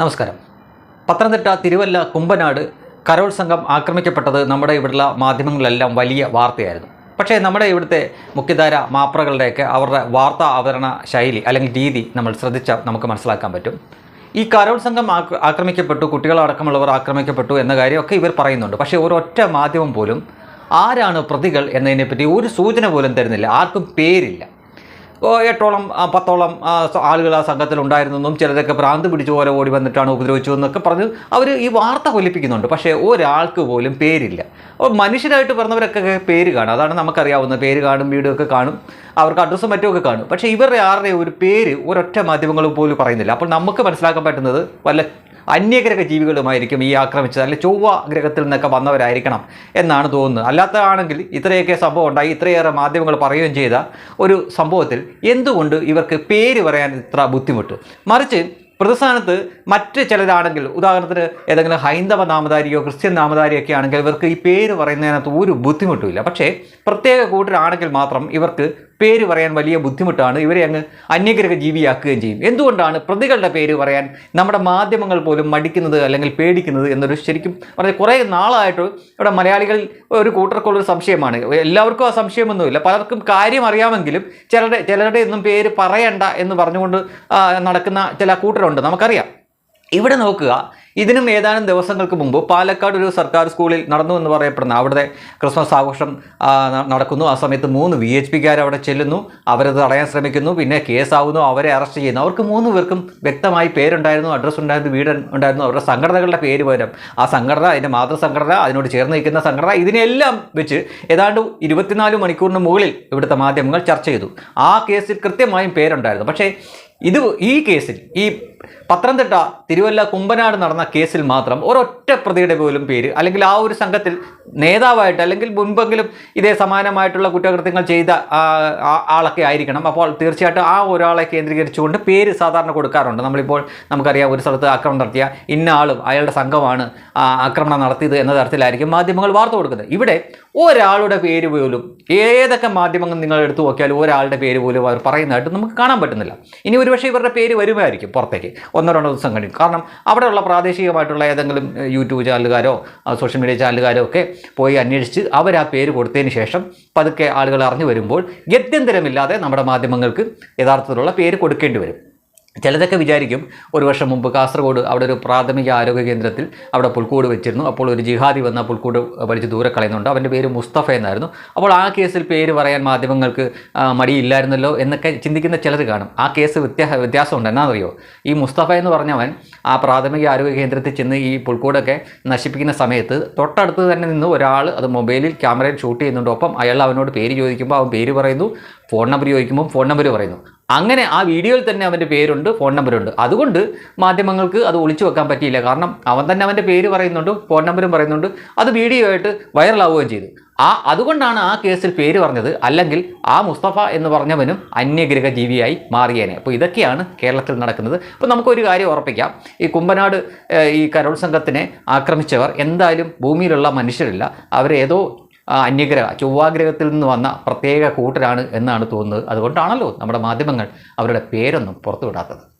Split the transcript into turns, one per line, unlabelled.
നമസ്കാരം. പത്തനംതിട്ട തിരുവല്ല കുമ്പനാട് കരോൾ സംഘം ആക്രമിക്കപ്പെട്ടത് നമ്മുടെ ഇവിടുള്ള മാധ്യമങ്ങളിലെല്ലാം വലിയ വാർത്തയായിരുന്നു. പക്ഷേ നമ്മുടെ ഇവിടുത്തെ മുഖ്യധാര മാപ്രകളുടെയൊക്കെ അവരുടെ വാർത്താ അവതരണ ശൈലി അല്ലെങ്കിൽ രീതി നമ്മൾ ശ്രദ്ധിച്ചാൽ നമുക്ക് മനസ്സിലാക്കാൻ പറ്റും. ഈ കരോൾ സംഘം ആക്ര- ആക്രമിക്കപ്പെട്ടു കുട്ടികളടക്കമുള്ളവർ ആക്രമിക്കപ്പെട്ടു എന്ന കാര്യമൊക്കെ ഇവർ പറയുന്നുണ്ട്. പക്ഷേ ഒരൊറ്റ മാധ്യമം പോലും ആരാണ് പ്രതികൾ എന്നതിനെപ്പറ്റി ഒരു സൂചന പോലും തരുന്നില്ല. ആർക്കും പേരില്ല. എട്ടോളം പത്തോളം ആളുകൾ ആ സംഘത്തിൽ ഉണ്ടായിരുന്നെന്നും ചിലരൊക്കെ ഭ്രാന്ത് പിടിച്ച പോലെ ഓടി വന്നിട്ടാണ് ഉപദ്രവിച്ചു എന്നൊക്കെ പറഞ്ഞ് അവർ ഈ വാർത്ത കൊല്ലിപ്പിക്കുന്നുണ്ട് പക്ഷേ ഒരാൾക്ക് പോലും പേരില്ല. അപ്പോൾ മനുഷ്യരായിട്ട് പറഞ്ഞവരൊക്കെ പേര് കാണും. അതാണ് നമുക്കറിയാവുന്നത് പേര് കാണും വീടൊക്കെ കാണും അവർക്ക് അഡ്രസ്സും മറ്റുമൊക്കെ കാണും. പക്ഷേ ഇവരുടെ ആരുടെ ഒരു പേര് ഒരൊറ്റ മാധ്യമങ്ങൾ പോലും പറയുന്നില്ല. അപ്പോൾ നമുക്ക് മനസ്സിലാക്കാൻ പറ്റുന്നത് വല്ല അന്യഗ്രഹ ജീവികളുമായിരിക്കും ഈ ആക്രമിച്ചത് അല്ലെങ്കിൽ ചൊവ്വ ഗ്രഹത്തിൽ നിന്നൊക്കെ വന്നവരായിരിക്കണം എന്നാണ് തോന്നുന്നത്. അല്ലാത്തതാണെങ്കിൽ ഇത്രയൊക്കെ സംഭവം ഉണ്ടായി ഇത്രയേറെ മാധ്യമങ്ങൾ പറയുകയും ചെയ്ത ഒരു സംഭവത്തിൽ എന്തുകൊണ്ട് ഇവർക്ക് പേര് പറയാൻ ഇത്ര ബുദ്ധിമുട്ട്? മറിച്ച് പ്രതിസ്ഥാനത്ത് മറ്റ് ചിലരാണെങ്കിൽ ഉദാഹരണത്തിന് ഏതെങ്കിലും ഹൈന്ദവ നാമധാരിയോ ക്രിസ്ത്യൻ നാമധാരിയോ ഒക്കെ ആണെങ്കിൽ ഇവർക്ക് ഈ പേര് പറയുന്നതിനകത്ത് ഒരു ബുദ്ധിമുട്ടുമില്ല പക്ഷേ പ്രത്യേക കൂട്ടരാണെങ്കിൽ മാത്രം ഇവർക്ക് പേര് പറയാൻ വലിയ ബുദ്ധിമുട്ടാണ്. ഇവരെ അങ്ങ് അന്യഗ്രഹ ജീവിയാക്കുകയും ചെയ്യും. എന്തുകൊണ്ടാണ് പ്രതികളുടെ പേര് പറയാൻ നമ്മുടെ മാധ്യമങ്ങൾ പോലും മടിക്കുന്നത് അല്ലെങ്കിൽ പേടിക്കുന്നത് എന്നൊരു ശരിക്കും പറഞ്ഞാൽ കുറേ നാളായിട്ട് ഇവിടെ മലയാളികൾ ഒരു കൂട്ടർക്കുള്ളൊരു സംശയമാണ്. എല്ലാവർക്കും ആ സംശയമൊന്നുമില്ല. പലർക്കും കാര്യം അറിയാമെങ്കിലും ചിലരുടെ ചിലരുടെ ഒന്നും പേര് പറയണ്ട എന്ന് പറഞ്ഞുകൊണ്ട് നടക്കുന്ന ചില കൂട്ടരുണ്ട്. നമുക്കറിയാം. ഇവിടെ നോക്കുക ഇതിനും ഏതാനും ദിവസങ്ങൾക്ക് മുമ്പ് പാലക്കാട് ഒരു സർക്കാർ സ്കൂളിൽ നടന്നു എന്ന് പറയപ്പെടുന്ന അവിടുത്തെ ക്രിസ്മസ് ആഘോഷം നടക്കുന്നു. ആ സമയത്ത് മൂന്ന് വി എച്ച് പിക്കാർ അവിടെ ചെല്ലുന്നു. അവരത് തടയാൻ ശ്രമിക്കുന്നു. പിന്നെ കേസാവുന്നു. അവരെ അറസ്റ്റ് ചെയ്യുന്നു. അവർക്ക് മൂന്ന് പേർക്കും വ്യക്തമായി പേരുണ്ടായിരുന്നു. അഡ്രസ്സ് ഉണ്ടായിരുന്നു. വീട് ഉണ്ടായിരുന്നു. അവരുടെ സംഘടനകളുടെ പേര് വരും ആ സംഘടന അതിന്റെ മാതൃസംഘടന അതിനോട് ചേർന്ന് നിൽക്കുന്ന സംഘടന ഇതിനെല്ലാം വെച്ച് ഏതാണ്ട് ഇരുപത്തിനാല് മണിക്കൂറിന് മുകളിൽ ഇവിടുത്തെ മാധ്യമങ്ങൾ ചർച്ച ചെയ്തു. ആ കേസിൽ കൃത്യമായും പേരുണ്ടായിരുന്നു. പക്ഷേ ഇത് ഈ കേസിൽ ഈ പത്തനംതിട്ട തിരുവല്ല കുമ്പനാട് നടന്ന കേസിൽ മാത്രം ഒരൊറ്റ പ്രതിയുടെ പോലും പേര് അല്ലെങ്കിൽ ആ ഒരു സംഘത്തിൽ നേതാവായിട്ട് അല്ലെങ്കിൽ മുൻപെങ്കിലും ഇതേ സമാനമായിട്ടുള്ള കുറ്റകൃത്യങ്ങൾ ചെയ്ത ആളൊക്കെ ആയിരിക്കണം. അപ്പോൾ തീർച്ചയായിട്ടും ആ ഒരാളെ കേന്ദ്രീകരിച്ചുകൊണ്ട് പേര് സാധാരണ കൊടുക്കാറുണ്ട്. നമ്മളിപ്പോൾ നമുക്കറിയാം ഒരു സ്ഥലത്ത് ആക്രമണം നടത്തിയ ഇന്ന ആളും അയാളുടെ സംഘമാണ് ആക്രമണം നടത്തിയത് എന്ന തരത്തിലായിരിക്കും മാധ്യമങ്ങൾ വാർത്ത കൊടുക്കുന്നത്. ഇവിടെ ഒരാളുടെ പേര് പോലും ഏതൊക്കെ മാധ്യമങ്ങൾ നിങ്ങൾ എടുത്തു നോക്കിയാലും ഒരാളുടെ പേര് പോലും അവർ പറയുന്നതായിട്ട് നമുക്ക് കാണാൻ പറ്റുന്നില്ല. ഇനി ഒരുപക്ഷെ ഇവരുടെ പേര് വരുമായിരിക്കും പുറത്തേക്ക്. ഒന്നോ രണ്ടോ ദിവസം കഴിയും. കാരണം അവിടെയുള്ള പ്രാദേശികമായിട്ടുള്ള ഏതെങ്കിലും യൂട്യൂബ് ചാനലുകാരോ സോഷ്യൽ മീഡിയ ചാനലുകാരോ ഒക്കെ പോയി അന്വേഷിച്ച് അവർ ആ പേര് കൊടുത്തതിന് ശേഷം പതുക്കെ ആളുകൾ അറിഞ്ഞു വരുമ്പോൾ ഗത്യന്തരമില്ലാതെ നമ്മുടെ മാധ്യമങ്ങൾക്ക് യഥാർത്ഥത്തിലുള്ള പേര് കൊടുക്കേണ്ടി വരും. ചിലതൊക്കെ വിചാരിക്കും ഒരു വർഷം മുമ്പ് കാസർഗോഡ് അവിടെ ഒരു പ്രാഥമിക ആരോഗ്യ കേന്ദ്രത്തിൽ അവിടെ പുൽക്കൂട് വെച്ചിരുന്നു. അപ്പോൾ ഒരു ജിഹാദി വന്ന പുൽക്കൂട് വലിച്ച് ദൂരെ കളയുന്നുണ്ട്. അവന്റെ പേര് മുസ്തഫ എന്നായിരുന്നു. അപ്പോൾ ആ കേസിൽ പേര് പറയാൻ മാധ്യമങ്ങൾക്ക് മടിയില്ലായിരുന്നല്ലോ എന്നൊക്കെ ചിന്തിക്കുന്ന ചിലർ കാണും. ആ കേസ് വ്യത്യാസ വ്യത്യാസമുണ്ട്. എന്നാണെന്നറിയോ ഈ മുസ്തഫ എന്ന് പറഞ്ഞവൻ ആ പ്രാഥമിക ആരോഗ്യ കേന്ദ്രത്തിൽ ചെന്ന് ഈ പുൽക്കൂടൊക്കെ നശിപ്പിക്കുന്ന സമയത്ത് തൊട്ടടുത്ത് തന്നെ നിന്ന് ഒരാൾ അത് മൊബൈലിൽ ക്യാമറയിൽ ഷൂട്ട് ചെയ്യുന്നുണ്ട്. ഒപ്പം അയാൾ അവനോട് പേര് ചോദിക്കുമ്പോൾ അവൻ പേര് പറയുന്നു ഫോൺ നമ്പർ ചോദിക്കുമ്പോൾ ഫോൺ നമ്പർ പറയുന്നു. അങ്ങനെ ആ വീഡിയോയിൽ തന്നെ അവന്റെ പേരുണ്ട് ഫോൺ നമ്പറുണ്ട് അതുകൊണ്ട് മാധ്യമങ്ങൾക്ക് അത് ഒളിച്ചു വെക്കാൻ പറ്റിയില്ല. കാരണം അവൻ തന്നെ അവന്റെ പേര് പറയുന്നുണ്ട് ഫോൺ നമ്പറും പറയുന്നുണ്ട്. അത് വീഡിയോ ആയിട്ട് വൈറലാവുകയും ചെയ്തു. ആ അതുകൊണ്ടാണ് ആ കേസിൽ പേര് പറഞ്ഞത്. അല്ലെങ്കിൽ ആ മുസ്തഫ എന്ന് പറഞ്ഞവനും അന്യഗ്രഹ ജീവിയായി മാറിയേനെ. അപ്പോൾ ഇതൊക്കെയാണ് കേരളത്തിൽ നടക്കുന്നത്. അപ്പോൾ നമുക്കൊരു കാര്യം ഉറപ്പിക്കാം. ഈ കുമ്പനാട് ഈ കരോൾ സംഘത്തിനെ ആക്രമിച്ചവർ എന്തായാലും ഭൂമിയിലുള്ള മനുഷ്യരല്ല. അവരേതോ അന്യഗ്രഹ ചൊവ്വാഗ്രഹത്തിൽ നിന്ന് വന്ന പ്രത്യേക കൂട്ടരാണ് എന്നാണ് തോന്നുന്നത്. അതുകൊണ്ടാണല്ലോ നമ്മുടെ മാധ്യമങ്ങൾ അവരുടെ പേരൊന്നും പുറത്തുവിടാത്തത്.